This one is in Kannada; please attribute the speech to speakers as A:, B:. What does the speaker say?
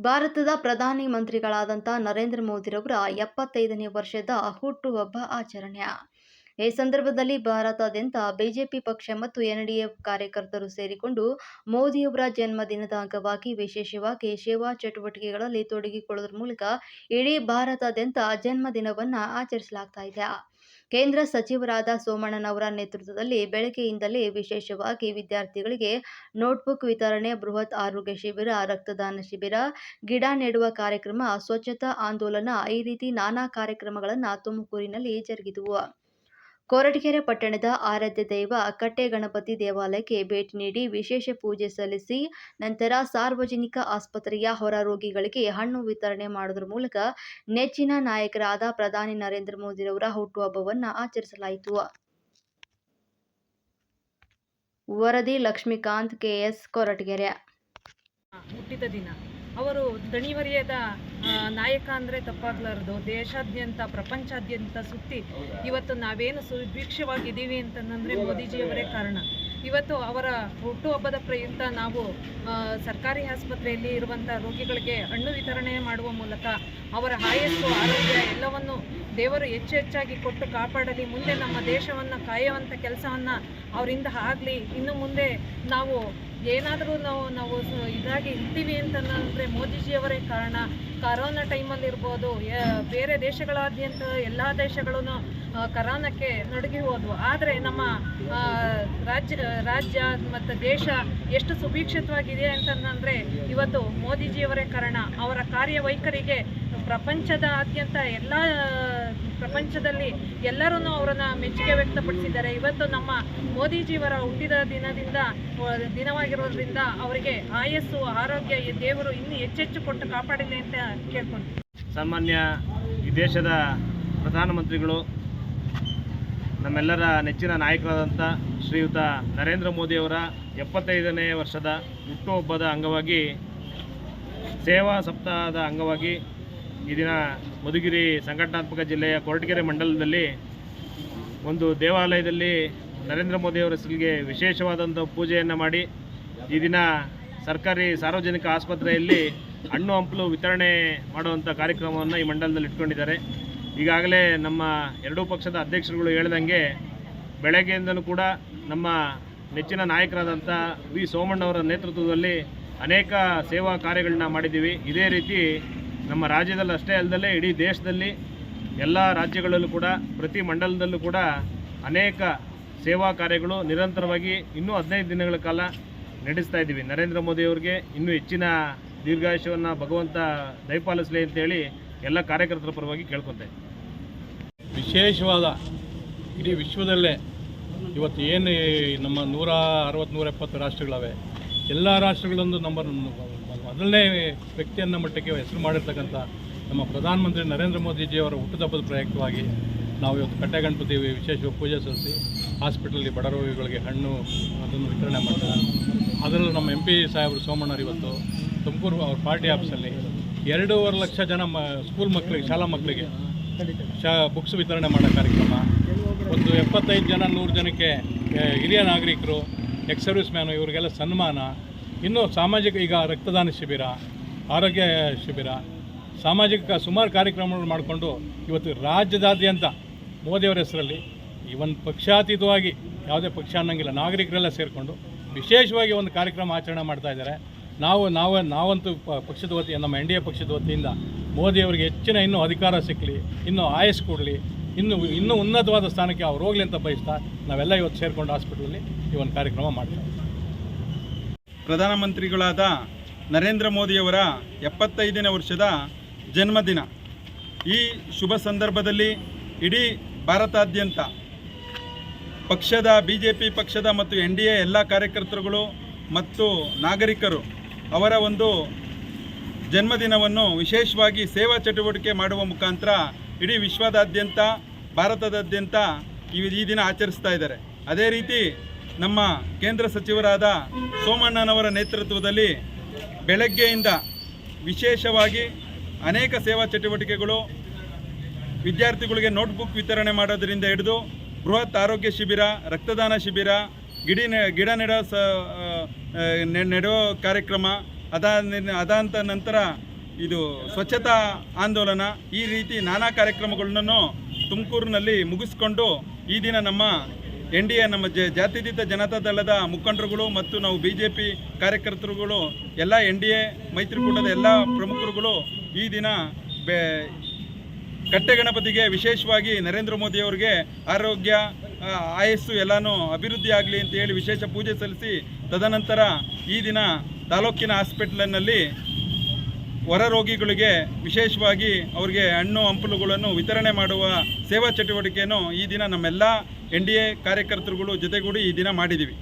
A: ಭಾರತದ ಪ್ರಧಾನಿ ಮಂತ್ರಿಗಳಾದಂಥ ನರೇಂದ್ರ ಮೋದಿರವರ ಎಪ್ಪತ್ತೈದನೇ ವರ್ಷದ ಹುಟ್ಟುಹಬ್ಬ ಆಚರಣೆ. ಈ ಸಂದರ್ಭದಲ್ಲಿ ಭಾರತಾದ್ಯಂತ ಬಿಜೆಪಿ ಪಕ್ಷ ಮತ್ತು ಎನ್ಡಿಎ ಕಾರ್ಯಕರ್ತರು ಸೇರಿಕೊಂಡು ಮೋದಿಯವರ ಜನ್ಮದಿನದ ಅಂಗವಾಗಿ ವಿಶೇಷವಾಗಿ ಸೇವಾ ಚಟುವಟಿಕೆಗಳಲ್ಲಿ ತೊಡಗಿಕೊಳ್ಳುವುದರ ಮೂಲಕ ಇಡೀ ಭಾರತಾದ್ಯಂತ ಜನ್ಮದಿನವನ್ನು ಆಚರಿಸಲಾಗ್ತಾ ಇದೆ. ಕೇಂದ್ರ ಸಚಿವರಾದ ಸೋಮಣ್ಣನವರ ನೇತೃತ್ವದಲ್ಲಿ ಬೆಳಗ್ಗೆಯಿಂದಲೇ ವಿಶೇಷವಾಗಿ ವಿದ್ಯಾರ್ಥಿಗಳಿಗೆ ನೋಟ್ಬುಕ್ ವಿತರಣೆ, ಬೃಹತ್ ಆರೋಗ್ಯ ಶಿಬಿರ, ರಕ್ತದಾನ ಶಿಬಿರ, ಗಿಡ ನೆಡುವ ಕಾರ್ಯಕ್ರಮ, ಸ್ವಚ್ಛತಾ ಆಂದೋಲನ, ಈ ರೀತಿ ನಾನಾ ಕಾರ್ಯಕ್ರಮಗಳನ್ನು ತುಮಕೂರಿನಲ್ಲಿ ಜರುಗಿದವು. ಕೊರಟಗೆರೆ ಪಟ್ಟಣದ ಆರಾಧ್ಯ ದೈವ ಕಟ್ಟೆಗಣಪತಿ ದೇವಾಲಯಕ್ಕೆ ಭೇಟಿ ನೀಡಿ ವಿಶೇಷ ಪೂಜೆ ಸಲ್ಲಿಸಿ ನಂತರ ಸಾರ್ವಜನಿಕ ಆಸ್ಪತ್ರೆಯ ಹೊರ ರೋಗಿಗಳಿಗೆ ಹಣ್ಣು ವಿತರಣೆ ಮಾಡುವುದರ ಮೂಲಕ ನೆಚ್ಚಿನ ನಾಯಕರಾದ ಪ್ರಧಾನಿ ನರೇಂದ್ರ ಮೋದಿರವರ ಹುಟ್ಟುಹಬ್ಬವನ್ನು ಆಚರಿಸಲಾಯಿತು. ವರದಿ ಲಕ್ಷ್ಮೀಕಾಂತ್, ಕೆಎಸ್, ಕೊರಟಗೆರೆ.
B: ಹುಟ್ಟಿದ ದಿನ. ಅವರು ದಣಿವರಿಯದ ನಾಯಕ ಅಂದರೆ ತಪ್ಪಾಗಲಾರದು. ದೇಶಾದ್ಯಂತ, ಪ್ರಪಂಚಾದ್ಯಂತ ಸುತ್ತಿ ಇವತ್ತು ನಾವೇನು ಸುಭಿಕ್ಷವಾಗಿದ್ದೀವಿ ಅಂತಂದರೆ ಮೋದಿಜಿಯವರೇ ಕಾರಣ. ಇವತ್ತು ಅವರ ಹುಟ್ಟುಹಬ್ಬದ ಪ್ರಯುಕ್ತ ನಾವು ಸರ್ಕಾರಿ ಆಸ್ಪತ್ರೆಯಲ್ಲಿ ಇರುವಂಥ ರೋಗಿಗಳಿಗೆ ಹಣ್ಣು ವಿತರಣೆ ಮಾಡುವ ಮೂಲಕ ಅವರ ಹಾಯಸ್ಸು ಆರೋಗ್ಯ ಎಲ್ಲವನ್ನು ದೇವರು ಹೆಚ್ಚು ಹೆಚ್ಚಾಗಿ ಕೊಟ್ಟು ಕಾಪಾಡಲಿ, ಮುಂದೆ ನಮ್ಮ ದೇಶವನ್ನು ಕಾಯುವಂಥ ಕೆಲಸವನ್ನು ಅವರಿಂದ ಆಗಲಿ, ಇನ್ನು ಮುಂದೆ ನಾವು ಏನಾದರೂ ನಾವು ನಾವು ಇದಾಗಿ ಇರ್ತೀವಿ ಅಂತಂದರೆ ಮೋದಿಜಿಯವರೇ ಕಾರಣ. ಕರೋನಾ ಟೈಮಲ್ಲಿ ಇರ್ಬೋದು ಬೇರೆ ದೇಶಗಳಾದ್ಯಂತ ಎಲ್ಲ ದೇಶಗಳೂ ಕರೋನಕ್ಕೆ ನಡುಗಿ ಹೋದ್ವು. ಆದರೆ ನಮ್ಮ ರಾಜ್ಯ ರಾಜ್ಯ ಮತ್ತು ದೇಶ ಎಷ್ಟು ಸುಭೀಕ್ಷಿತವಾಗಿದೆ ಅಂತಂದರೆ ಇವತ್ತು ಮೋದಿಜಿಯವರೇ ಕಾರಣ. ಅವರ ಕಾರ್ಯವೈಖರಿಗೆ ಪ್ರಪಂಚದಾದ್ಯಂತ ಎಲ್ಲ ಪ್ರಪಂಚದಲ್ಲಿ ಎಲ್ಲರೂ ಅವರನ್ನು ಮೆಚ್ಚುಗೆ ವ್ಯಕ್ತಪಡಿಸಿದ್ದಾರೆ. ಇವತ್ತು ನಮ್ಮ ಮೋದಿಜಿಯವರ ಹುಟ್ಟಿದ ದಿನದಿಂದ ದಿನವಾಗಿರೋದ್ರಿಂದ ಅವರಿಗೆ ಆಯಸ್ಸು, ಆರೋಗ್ಯ ಈ ದೇವರು ಇನ್ನೂ ಹೆಚ್ಚೆಚ್ಚು ಕೊಟ್ಟು ಕಾಪಾಡಲಿ ಅಂತ ಕೇಳ್ಕೊಂಡು
C: ಸಾಮಾನ್ಯ ಈ ದೇಶದ ಪ್ರಧಾನಮಂತ್ರಿಗಳು, ನಮ್ಮೆಲ್ಲರ ನೆಚ್ಚಿನ ನಾಯಕರಾದಂಥ ಶ್ರೀಯುತ ನರೇಂದ್ರ ಮೋದಿಯವರ ಎಪ್ಪತ್ತೈದನೇ ವರ್ಷದ ಹುಟ್ಟುಹಬ್ಬದ ಅಂಗವಾಗಿ, ಸೇವಾ ಸಪ್ತಾಹದ ಅಂಗವಾಗಿ ಈ ದಿನ ಮಧುಗಿರಿ ಸಂಘಟನಾತ್ಮಕ ಜಿಲ್ಲೆಯ ಕೊರಟಗೆರೆ ಮಂಡಲದಲ್ಲಿ ಒಂದು ದೇವಾಲಯದಲ್ಲಿ ನರೇಂದ್ರ ಮೋದಿಯವರ ಹೆಸರಿಗೆ ವಿಶೇಷವಾದಂಥ ಪೂಜೆಯನ್ನು ಮಾಡಿ ಈ ದಿನ ಸರ್ಕಾರಿ ಸಾರ್ವಜನಿಕ ಆಸ್ಪತ್ರೆಯಲ್ಲಿ ಹಣ್ಣು ಹಂಪಲು ವಿತರಣೆ ಮಾಡುವಂಥ ಕಾರ್ಯಕ್ರಮವನ್ನು ಈ ಮಂಡಲದಲ್ಲಿ ಇಟ್ಕೊಂಡಿದ್ದಾರೆ. ಈಗಾಗಲೇ ನಮ್ಮ ಎರಡೂ ಪಕ್ಷದ ಅಧ್ಯಕ್ಷರುಗಳು ಹೇಳ್ದಂಗೆ ಬೆಳಗ್ಗೆಯಿಂದಲೂ ಕೂಡ ನಮ್ಮ ನೆಚ್ಚಿನ ನಾಯಕರಾದಂಥ ವಿ ಸೋಮಣ್ಣವರ ನೇತೃತ್ವದಲ್ಲಿ ಅನೇಕ ಸೇವಾ ಕಾರ್ಯಗಳನ್ನ ಮಾಡಿದ್ದೀವಿ. ಇದೇ ರೀತಿ ನಮ್ಮ ರಾಜ್ಯದಲ್ಲಿ ಅಷ್ಟೇ ಅಲ್ಲದೆ ಇಡೀ ದೇಶದಲ್ಲಿ ಎಲ್ಲ ರಾಜ್ಯಗಳಲ್ಲೂ ಕೂಡ, ಪ್ರತಿ ಮಂಡಲದಲ್ಲೂ ಕೂಡ ಅನೇಕ ಸೇವಾ ಕಾರ್ಯಗಳು ನಿರಂತರವಾಗಿ ಇನ್ನೂ ಹದಿನೈದು ದಿನಗಳ ಕಾಲ ನಡೆಸ್ತಾ ಇದ್ದೀವಿ. ನರೇಂದ್ರ ಮೋದಿಯವರಿಗೆ ಇನ್ನೂ ಹೆಚ್ಚಿನ ದೀರ್ಘಾಯುಷ್ಯವನ್ನು ಭಗವಂತ ದಯಪಾಲಿಸಲಿ ಅಂತೇಳಿ ಎಲ್ಲ ಕಾರ್ಯಕರ್ತರ ಪರವಾಗಿ ಕೇಳ್ಕೊತೆ
D: ವಿಶೇಷವಾದ ಇಡೀ ವಿಶ್ವದಲ್ಲೇ ಇವತ್ತು ಏನು ನಮ್ಮ ನೂರ ಅರವತ್ತು, ನೂರ ಎಪ್ಪತ್ತು ರಾಷ್ಟ್ರಗಳವೆ. ಎಲ್ಲ ರಾಷ್ಟ್ರಗಳೊಂದು ನಂಬರ್ ಮೊದಲನೇ ವ್ಯಕ್ತಿಯನ್ನ ಮಟ್ಟಕ್ಕೆ ಹೆಸರು ಮಾಡಿರ್ತಕ್ಕಂಥ ನಮ್ಮ ಪ್ರಧಾನಮಂತ್ರಿ ನರೇಂದ್ರ ಮೋದಿಜಿಯವರ ಹುಟ್ಟುಹಬ್ಬದ ಪ್ರಯುಕ್ತವಾಗಿ ನಾವು ಇವತ್ತು ಕಟ್ಟೆಗಣಪತಿ ವಿಶೇಷ ಪೂಜೆ ಸಲ್ಲಿಸಿ ಹಾಸ್ಪಿಟಲಲ್ಲಿ ಬಡ ರೋಗಿಗಳಿಗೆ ಹಣ್ಣು ಅದನ್ನು ವಿತರಣೆ ಮಾಡ್ತಾರೆ. ಅದರಲ್ಲೂ ನಮ್ಮ ಎಂ ಪಿ ಸಾಹೇಬರು ಸೋಮಣ್ಣರು ಇವತ್ತು ತುಮಕೂರು ಅವ್ರ ಪಾರ್ಟಿ ಆಫೀಸಲ್ಲಿ ಎರಡೂವರೆ ಲಕ್ಷ ಜನ ಮ, ಸ್ಕೂಲ್ ಮಕ್ಕಳಿಗೆ ಶಾಲಾ ಮಕ್ಕಳಿಗೆ ಶಾ, ಬುಕ್ಸ್ ವಿತರಣೆ ಮಾಡೋ ಕಾರ್ಯಕ್ರಮ. ಒಂದು ಎಪ್ಪತ್ತೈದು ಜನ, ನೂರು ಜನಕ್ಕೆ ಹಿರಿಯ ನಾಗರಿಕರು, ಎಕ್ಸ್ ಸರ್ವಿಸ್ ಮ್ಯಾನು, ಇವರಿಗೆಲ್ಲ ಸನ್ಮಾನ. ಇನ್ನು ಸಾಮಾಜಿಕ, ಈಗ ರಕ್ತದಾನ ಶಿಬಿರ, ಆರೋಗ್ಯ ಶಿಬಿರ, ಸಾಮಾಜಿಕ ಸುಮಾರು ಕಾರ್ಯಕ್ರಮಗಳು ಮಾಡಿಕೊಂಡು ಇವತ್ತು ರಾಜ್ಯದಾದ್ಯಂತ ಮೋದಿಯವರ ಹೆಸರಲ್ಲಿ ಒಂದು ಪಕ್ಷಾತೀತವಾಗಿ ಯಾವುದೇ ಪಕ್ಷ ಅನ್ನೋಂಗಿಲ್ಲ, ನಾಗರಿಕರೆಲ್ಲ ಸೇರಿಕೊಂಡು ವಿಶೇಷವಾಗಿ ಒಂದು ಕಾರ್ಯಕ್ರಮ ಆಚರಣೆ ಮಾಡ್ತಾ ಇದ್ದಾರೆ. ನಾವು ನಾವು, ನಾವಂತೂ ಪಕ್ಷದ ವತಿಯಿಂದ, ನಮ್ಮ ಎನ್ ಡಿ ಎ ಪಕ್ಷದ ವತಿಯಿಂದ ಮೋದಿಯವರಿಗೆ ಹೆಚ್ಚಿನ ಇನ್ನೂ ಅಧಿಕಾರ ಸಿಕ್ಕಲಿ ಇನ್ನೂ ಆಯಸ್ ಕೊಡಲಿ, ಇನ್ನು, ಇನ್ನೂ ಉನ್ನತವಾದ ಸ್ಥಾನಕ್ಕೆ ಅವ್ರು ಹೋಗಲಿ ಅಂತ ಬಯಸ್ತಾ ನಾವೆಲ್ಲ ಇವತ್ತು ಸೇರಿಕೊಂಡು ಹಾಸ್ಪಿಟ್ಲಲ್ಲಿ ಈ ಒಂದು ಕಾರ್ಯಕ್ರಮ ಮಾಡ್ತೀವಿ
E: ಪ್ರಧಾನಮಂತ್ರಿಗಳಾದ ನರೇಂದ್ರ ಮೋದಿಯವರ ಎಪ್ಪತ್ತೈದನೇ ವರ್ಷದ ಜನ್ಮದಿನ. ಈ ಶುಭ ಸಂದರ್ಭದಲ್ಲಿ ಇಡೀ ಭಾರತಾದ್ಯಂತ ಪಕ್ಷದ ಬಿ ಜೆ ಪಿ ಪಕ್ಷದ ಮತ್ತು ಎನ್ ಡಿ ಎ ಎಲ್ಲ ಕಾರ್ಯಕರ್ತರುಗಳು ಮತ್ತು ನಾಗರಿಕರು ಅವರ ಒಂದು ಜನ್ಮದಿನವನ್ನು ವಿಶೇಷವಾಗಿ ಸೇವಾ ಚಟುವಟಿಕೆ ಮಾಡುವ ಮುಖಾಂತರ ಇಡೀ ವಿಶ್ವದಾದ್ಯಂತ, ಭಾರತದಾದ್ಯಂತ ಈ ದಿನ ಆಚರಿಸ್ತಾ ಇದ್ದಾರೆ. ಅದೇ ರೀತಿ ನಮ್ಮ ಕೇಂದ್ರ ಸಚಿವರಾದ ಸೋಮಣ್ಣನವರ ನೇತೃತ್ವದಲ್ಲಿ ಬೆಳಗ್ಗೆಯಿಂದ ವಿಶೇಷವಾಗಿ ಅನೇಕ ಸೇವಾ ಚಟುವಟಿಕೆಗಳು ವಿದ್ಯಾರ್ಥಿಗಳಿಗೆ ನೋಟ್ಬುಕ್ ವಿತರಣೆ ಮಾಡೋದರಿಂದ ಹಿಡಿದು ಬೃಹತ್ ಆರೋಗ್ಯ ಶಿಬಿರ, ರಕ್ತದಾನ ಶಿಬಿರ, ಗಿಡ ಗಿಡ ನೆಡೋ ಸ ನೆಡೋ ಕಾರ್ಯಕ್ರಮ ಅದಾದ ಅದಾದ ನಂತರ ಇದು ಸ್ವಚ್ಛತಾ ಆಂದೋಲನ, ಈ ರೀತಿ ನಾನಾ ಕಾರ್ಯಕ್ರಮಗಳನ್ನು ತುಮಕೂರಿನಲ್ಲಿ ಮುಗಿಸ್ಕೊಂಡು ಈ ದಿನ ನಮ್ಮ ಎನ್ ಡಿ ಎ ನಮ್ಮ ಜಾತ್ಯತೀತ ಜನತಾ ದಳದ ಮುಖಂಡರುಗಳು ಮತ್ತು ನಾವು ಬಿ ಜೆ ಪಿ ಕಾರ್ಯಕರ್ತರುಗಳು, ಎಲ್ಲ ಎನ್ ಡಿ ಎ ಮೈತ್ರಿಕೂಟದ ಎಲ್ಲ ಪ್ರಮುಖರುಗಳು ಈ ದಿನ ಬೆ, ಕಟ್ಟೆಗಣಪತಿಗೆ ವಿಶೇಷವಾಗಿ ನರೇಂದ್ರ ಮೋದಿ ಅವರಿಗೆ ಆರೋಗ್ಯ ಆಯಸ್ಸು ಎಲ್ಲನೂ ಅಭಿವೃದ್ಧಿ ಆಗಲಿ ಅಂತ ಹೇಳಿ ವಿಶೇಷ ಪೂಜೆ ಸಲ್ಲಿಸಿ ತದನಂತರ ಈ ದಿನ ತಾಲೂಕಿನ ಹಾಸ್ಪಿಟ್ಲಿನಲ್ಲಿ ಹೊರ ರೋಗಿಗಳಿಗೆ ವಿಶೇಷವಾಗಿ ಅವರಿಗೆ ಹಣ್ಣು, ಹಂಪಲುಗಳನ್ನು ವಿತರಣೆ ಮಾಡುವ ಸೇವಾ ಚಟುವಟಿಕೆಯನ್ನು ಈ ದಿನ ನಮ್ಮೆಲ್ಲ ಎನ್ ಡಿ ಎ ಕಾರ್ಯಕರ್ತರುಗಳು ಜೊತೆಗೂಡಿ ಈ ದಿನ ಮಾಡಿದ್ದೀವಿ.